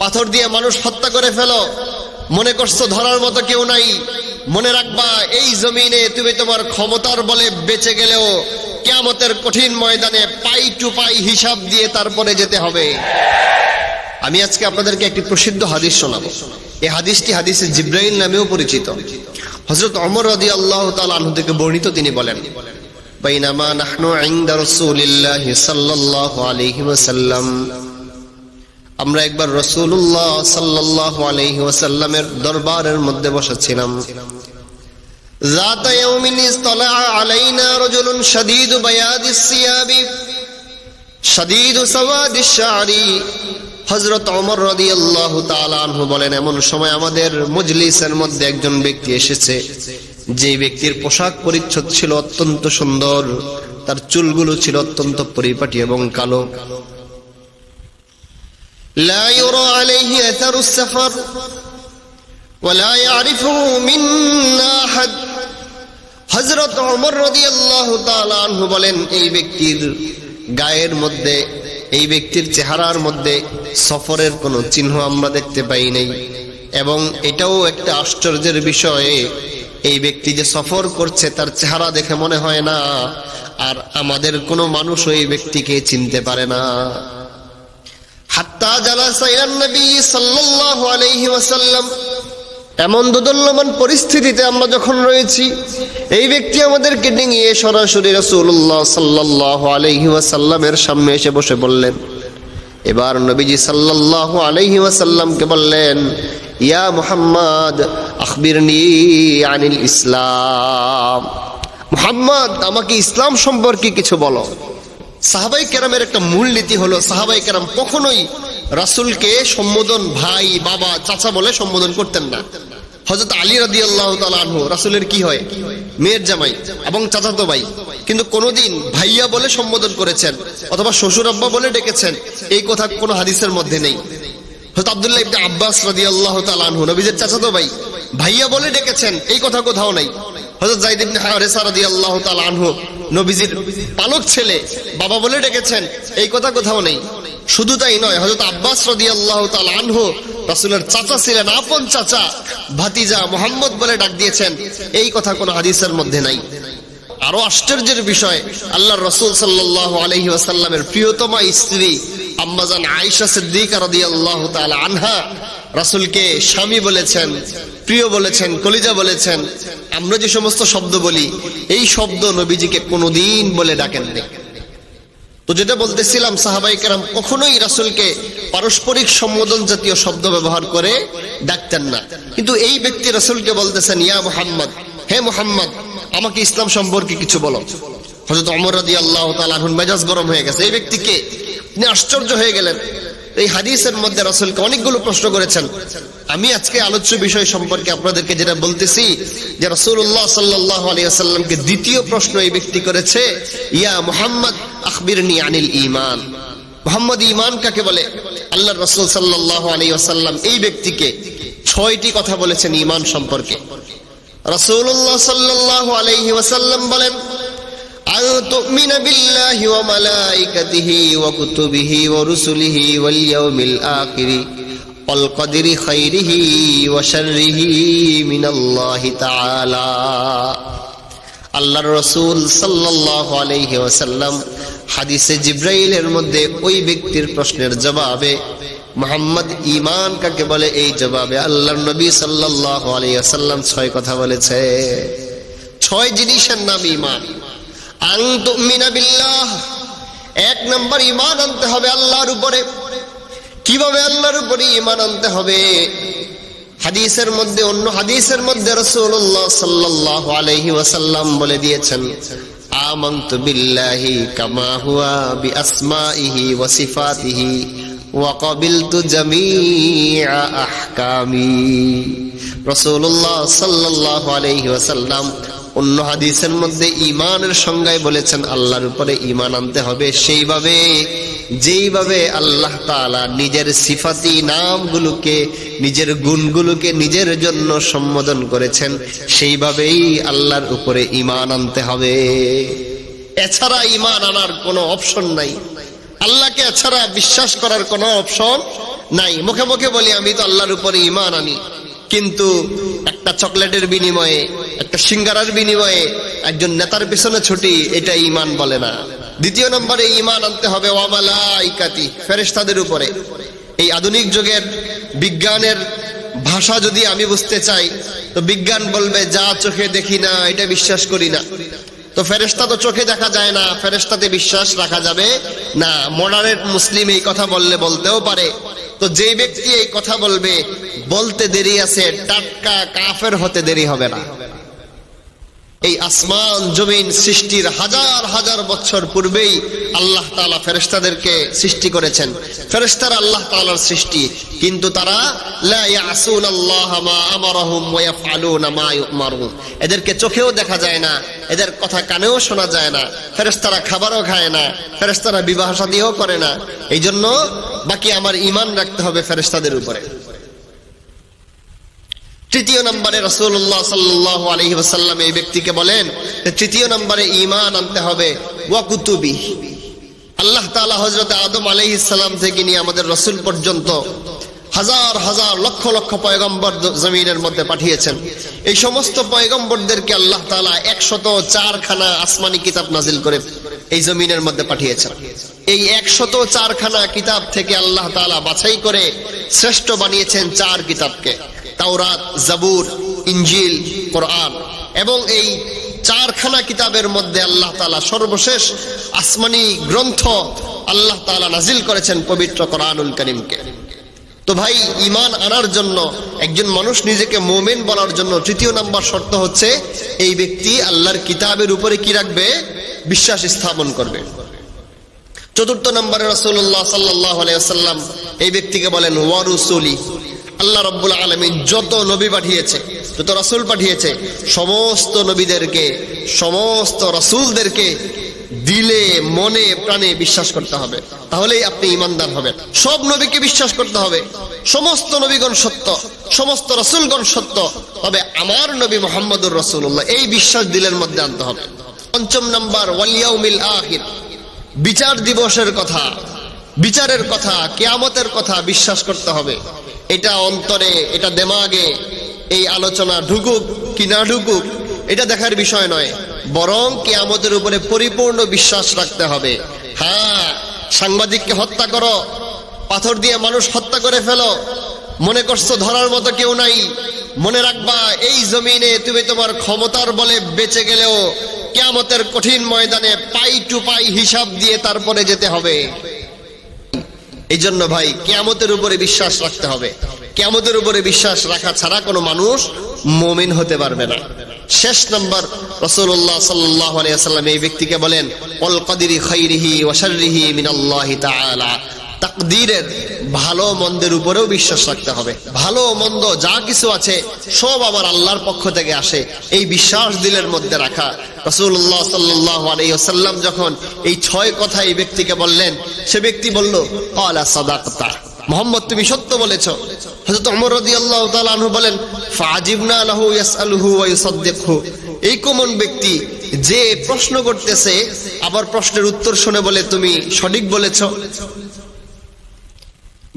পাথর দিয়ে মানুষ হত্যা করে ফেলো। মনে করছ ধরার মতো কেউ নাই? মনে রাখবা, এই জমিনে তুমি তোমার ক্ষমতার বলে বেঁচে গেলেও কেয়ামতের কঠিন ময়দানে পাই টু পাই হিসাব দিয়ে তারপরে যেতে হবে। আমি আজকে আপনাদেরকে একটি প্রসিদ্ধ হাদিস শোনাবো। এই হাদিসটি হাদিসে জিব্রাইল নামেও পরিচিত। হজরত অমর রদি আল্লাহ আনহু থেকে বর্ণিত তিনি বলেন, বাইনামা নাহনু ইনদা রাসূলিল্লাহ সাল্লাল্লাহু আলাইহি ওয়াসাল্লাম আমরা একবার রাসূলুল্লাহ সাল্লাল্লাহু আলাইহি ওয়াসাল্লামের দরবারের মধ্যে বসেছিলাম ذات يوم اطلع علينا رجل شديد بياض الثياب شديد سواد الشعر হজরত অমর রদি আল্লাহ আনহু বলেন এমন সময় আমাদের মজলিসের মধ্যে একজন ব্যক্তি এসেছে যে ব্যক্তির পোশাক পরিচ্ছদ ছিল অত্যন্ত সুন্দর তার চুলগুলো ছিল অত্যন্ত পরিপাটি এবং কালো لا يرى عليه أثر السفر ولا يعرفه منا أحد হজরত অমর রদি আল্লাহ আনহু বলেন এই ব্যক্তির গায়ের মধ্যে এই ব্যক্তির চেহারার মধ্যে সফরের কোনো চিহ্ন আমরা দেখতে পাই নাই এবং এটাও একটা আশ্চর্যের বিষয় এই ব্যক্তি যে সফর করছে তার চেহারা দেখে মনে হয় না আর আমাদের কোনো মানুষ ওই ব্যক্তিকে চিনতে পারে না ওয়াসাল্লাম। এমন দুদল্যমান পরিস্থিতিতে আমরা যখন রয়েছি, এই ব্যক্তি আমাদেরকে ডিঙিয়ে সরাসরি রাসূলুল্লাহ সাল্লাল্লাহু আলাইহি ওয়াসাল্লামের সামনে এসে বসে বললেন, এবার নবীজি সাল্লাল্লাহু আলাইহি ওয়াসাল্লামকে বললেন, ইয়া মুহাম্মদ, আখবিরনি আনিল ইসলাম। মুহাম্মদ, আমাকে ইসলাম সম্পর্কে কিছু বলো। সাহাবাই কেরামের একটা মূল নীতি হলো, সাহাবাই কেরাম কখনোই রাসুলকে সম্বোধন, ভাই, বাবা, চাচা বলে সম্বোধন করতেন না। হজরত আলী রাদি আল্লাহ আনহু, রাসুলের কি হয়? মেয়ের জামাই এবং চাচাতো ভাই। কিন্তু কোনোদিন ভাইয়া বলে সম্বোধন করেছেন অথবা শ্বশুর আব্বা বলে ডেকেছেন, এই কথা কোনো হাদিসের মধ্যে নেই। হয়তো আবদুল্লাহ ইবনে আব্বাস রাদি আল্লাহ আনহু, নবীজের চাচাতো ভাই, ভাইয়া বলে ডেকেছেন, এই কথা কোথাও নাই। হযরত জাইদ ইবনে হারেসা রাদিয়াল্লাহু তাআলা আনহু, নবীজির পালক ছেলে, বাবা বলে ডেকেছেন, এই কথা কোথাও নেই। শুধু তাই নয়, হযরত আব্বাস রাদিয়াল্লাহু তাআলা আনহু, রাসূলের চাচা ছিলেন আপন চাচা, ভাতিজা মোহাম্মদ বলে ডাক দিয়েছেন, এই কথা কোনো হাদিসের মধ্যে নাই। আরও আশ্চর্যের বিষয়, আল্লাহর রসুল সাল্লাল্লাহু আলাইহি ওয়াসাল্লামের প্রিয়তমা স্ত্রী আম্মাজান আয়েশা সিদ্দিকা রাদিয়াল্লাহু তাআলা আনহা রাসূলকে স্বামী বলেছেন, প্রিয় বলেছেন, কলিজা বলেছেন। আমরা যে সমস্ত শব্দ বলি, এই শব্দ নবীজিকে কোনোদিন বলে ডাকেননি তো যেটা বলতেছিলাম, সাহাবাই কেরাম কখনোই রাসুলকে পারস্পরিক সম্বোধন জাতীয় শব্দ ব্যবহার করে ডাকতেন না। কিন্তু এই ব্যক্তি রাসুলকে বলতেছেন, ইয়া মোহাম্মদ, হে মোহাম্মদ, আমাকে ইসলাম সম্পর্কে কিছু বলো। হজরত অমর রাদি আল্লাহ তালুন মেজাজ গরম হয়ে গেছে। এই ব্যক্তিকে আশ্চর্য হয়ে গেলেন। এই হাদিসের মধ্যে রাসুলকে অনেকগুলো প্রশ্ন করেছেন। আমি আজকে আলোচ্য বিষয় সম্পর্কে আপনাদেরকে যেটা বলতেছি যে রসুল্লাহ সাল্লাহ আলিয়াকে দ্বিতীয় প্রশ্ন এই ব্যক্তি করেছে, ইয়া মোহাম্মদ, আখবিরনি আনিল ইমান মোহাম্মদ ইমান কাকে বলে? আল্লাহ রসুল সাল্লাহ আলী আসাল্লাম এই ব্যক্তিকে ছয়টি কথা বলেছেন ইমান সম্পর্কে। রসুল্লাহ সাল্লাহ আলহি ওয়াসাল্লাম বলেন أن تؤمن بالله وملائكته وكتبه ورسله واليوم الآخر والقدر خيره وشره من الله تعالى আল্লাহর রসুল সাল্লাহ আলহি ওয়াসাল্লাম হাদিসে জিব্রাইলের মধ্যে ওই ব্যক্তির প্রশ্নের জবাবে মোহাম্মদ ইমান কাকে বলে এই জবাবে আল্লাহর নবী সাল্লাহ আলহি আসাল্লাম ছয় কথা বলেছে ছয় জিনিসের নাম ইমান আং তুমিনা বিল্লাহ এক নম্বর ইমান আনতে হবে আল্লাহর উপরে। কীভাবে আল্লাহর উপরে ইমান আনতে হবে? হাদিসের মধ্যে, অন্য হাদিসের মধ্যে রসুল্লাহ সাল্লাল্লাহু আলাইহি ওয়াসাল্লাম বলে দিয়েছেন, আমানতু বিল্লাহি কামা হুয়া বিআসমাইহি ওয়া সিফাতিহি ওয়া কাবিলতু জামিআ আহকামি। রাসূলুল্লাহ সাল্লাল্লাহু আলাইহি ওয়াসাল্লাম অন্য হাদিসের মধ্যে ইমানের সংজ্ঞায় বলেছেন, আল্লাহর উপরে ইমান আনতে হবে সেইভাবে, যেইভাবে আল্লাহ তাআলা নিজের সিফাতি নামগুলোকে, নিজের গুণগুলোকে নিজের জন্য সম্বোধন করেছেন, সেইভাবেই আল্লাহর উপরে ইমান আনতে হবে। এছাড়া ইমান আনার কোনো অপশন নাই। আল্লাহকে এছাড়া বিশ্বাস করার কোনো অপশন নাই। মুখে মুখে বলি, আমি তো আল্লাহর উপরে ইমান আনি। কিন্তু একটা চকলেটের বিনিময়ে, একটা সিঙ্গারার বিনিময়ে একজন নেতার পিছনে ছুটি, এটা ইমান বলে না। দ্বিতীয় নম্বরে ইমান আনতে হবে ওয়ামালাইকাতি, ফেরেশতাদের উপরে। এই আধুনিক যুগের বিজ্ঞানের ভাষা যদি আমি বুঝতে চাই, তো বিজ্ঞান বলবে, যা চোখে দেখি না, এটা বিশ্বাস করি না। তো ফেরেস্তা তো চোখে দেখা যায় না ফেরেস্তাতে বিশ্বাস রাখা যাবে না। মডারেট মুসলিম এই কথা বললে বলতেও পারে। তো যেই ব্যক্তি এই কথা বলবে, বলতে দেরি আছে, টাটকা কাফের হতে দেরি হবে না। এই আসমান জমিন সৃষ্টির হাজার হাজার বছর পূর্বেই আল্লাহ তাআলা ফেরেশতাদেরকে সৃষ্টি করেছেন। ফেরেশতারা আল্লাহ তাআলার সৃষ্টি। কিন্তু তারা এদেরকে চোখেও দেখা যায় না, এদের কথা কানেও শোনা যায় না। ফেরেশতারা খাবারও খায় না, ফেরেশতারা বিবাহ শাদীও করে না। এই জন্য বাকি আমার ইমান রাখতে হবে ফেরেশতাদের উপরে। তৃতীয় নম্বরে রসুল্লাহ সাল্লাহ আলহি ওসাল্লাম এই ব্যক্তিকে বলেন তৃতীয় নম্বরে ইমান আনতে হবে। ওয়াকুতুবি আল্লাহ তালা হজরত আদম আলহ ইসাল্লাম থেকে নিয়ে আমাদের রসুল পর্যন্ত হাজার হাজার, লক্ষ লক্ষ পয়গম্বর জমিনের মধ্যে পাঠিয়েছেন। এই সমস্ত পয়গম্বরদেরকে আল্লাহ তালা একশত চারখানা আসমানি কিতাব নাজিল করে এই জমিনের মধ্যে পাঠিয়েছেন। এই একশত চারখানা কিতাব থেকে আল্লাহ তালা বাছাই করে শ্রেষ্ঠ বানিয়েছেন চার কিতাবকে। তাওরাত, জাবুর ইঞ্জিল কোরআন এবং এই চারখানা কিতাবের মধ্যে আল্লাহ তালা সর্বশেষ আসমানি গ্রন্থ আল্লাহ তালা নাজিল করেছেন পবিত্র কোরআনুল করিমকে। তো ভাই ইমান আনার জন্য, একজন মানুষ নিজেকে মোমেন বলার জন্য তৃতীয় নাম্বার শর্ত হচ্ছে এই ব্যক্তি আল্লাহর কিতাবের উপরে কি রাখবে? বিশ্বাস স্থাপন করবে। চতুর্থ নম্বরে রসুল্লাহ সাল্লাহ আলাইসাল্লাম এই ব্যক্তিকে বলেন ওয়ারুসুলি আল্লাহ রব্বুল আলমিন যত নবী পাঠিয়েছে, যত রসুল পাঠিয়েছে, সমস্ত নবীদেরকে, সমস্ত রসুলদেরকে দিলে, মনে, প্রাণে বিশ্বাস করতে হবে। তাহলেই আপনি ইমানদার হবেন। সব নবীকে বিশ্বাস করতে হবে। সমস্ত নবীগণ সত্য, সমস্ত রসুলগণ সত্য। তবে আমার নবী মোহাম্মদুর রসুল্লাহ এই বিশ্বাস দিলের মধ্যে আনতে হবে। পঞ্চম নাম্বার ওয়ালিয়াউমিল আখির। বিচার দিবসের কথা, বিচারের কথা, কেয়ামতের কথা বিশ্বাস করতে হবে। এটা অন্তরে, এটা দেমাগে এই আলোচনা ঢুকুক কি না ঢুকুক, এটা দেখার বিষয় নয়। বরং কেয়ামতের উপরে পরিপূর্ণ বিশ্বাস রাখতে হবে। হ্যাঁ সাংবাদিককে হত্যা করো, পাথর দিয়ে মানুষ হত্যা করে ফেলো। মনে করছ ধরার মতো কেউ নাই। মনে রাখবা, এই জমিনে তুমি তোমার ক্ষমতার বলে বেঁচে গেলেও কেয়ামতের কঠিন ময়দানে পাই টু পাই হিসাব দিয়ে তারপরে যেতে হবে। এই জন্য ভাই, কেয়ামতের উপরে বিশ্বাস রাখতে হবে। কেয়ামতের উপরে বিশ্বাস রাখা ছাড়া কোনো মানুষ মমিন হতে পারবে না। শেষ নম্বর রসুল্লাহ সাল্লাহ আলিয়াল্লাম এই ব্যক্তিকে বলেন অল কদিরি খৈরিহি ওয়াশারিহি মিনাল্লাহি তাআলা। তাকদীরের ভালো মন্দের উপরেও বিশ্বাস রাখতে হবে। ভালো মন্দ যা কিছু আছে, সব আমার আল্লাহর পক্ষ থেকে আসে। এই বিশ্বাস দিলের মধ্যে রাখা। রসুল্লাহ সাল্লাহ আলাইসাল্লাম যখন এই ছয় কথা এই ব্যক্তিকে বললেন, সে ব্যক্তি বলল আলা সাদাকতা। মোহাম্মদ, তুমি সত্য বলেছ। হযরত ওমর রাদিয়াল্লাহু তাআলা আনহু বলেন, ফাজিবনা লাহু ইয়াসআলুহু ওয়া ইউসাদ্দিকহু। এই কোমন ব্যক্তি যে প্রশ্ন করতেছে, আবার প্রশ্নের উত্তর শুনে বলে, তুমি সঠিক বলেছ।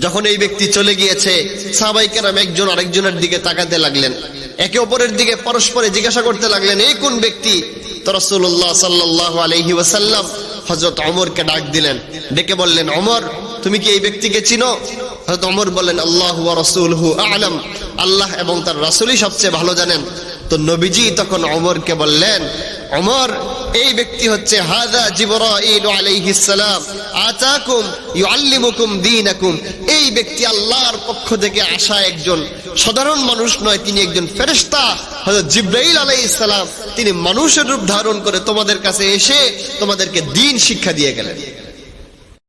যখন এই ব্যক্তি চলে গিয়েছে, সাহাবাই কেরাম একজন আরেকজনের দিকে তাকাতে লাগলেন। একে অপরের দিকে পরস্পরে জিজ্ঞাসা করতে লাগলেন, এই কোন ব্যক্তি? তো রসুল্লাহ সাল্লাহ আলহি ওয়াসাল্লাম হজরত অমরকে ডাক দিলেন। ডেকে বললেন অমর তুমি কি এই ব্যক্তিকে চিনো? হজরত অমর বললেন, আল্লাহ রসুল হু আলম। আল্লাহ এবং তার রাসুলই সবচেয়ে ভালো জানেন। তো নবীজি তখন অমরকে বললেন অমর এই ব্যক্তি হচ্ছে হাদা জিবরাইল আলাইহিস সালাম। আতাকুম ইউআল্লিমুকুম দীনাকুম। এই ব্যক্তি আল্লাহর পক্ষ থেকে আসা একজন সাধারণ মানুষ নয়, তিনি একজন ফেরেশতা। হযরত জিবরাইল তিনি মানুষের রূপ ধারণ করে তোমাদের কাছে এসে তোমাদেরকে দিন শিক্ষা দিয়ে গেলেন।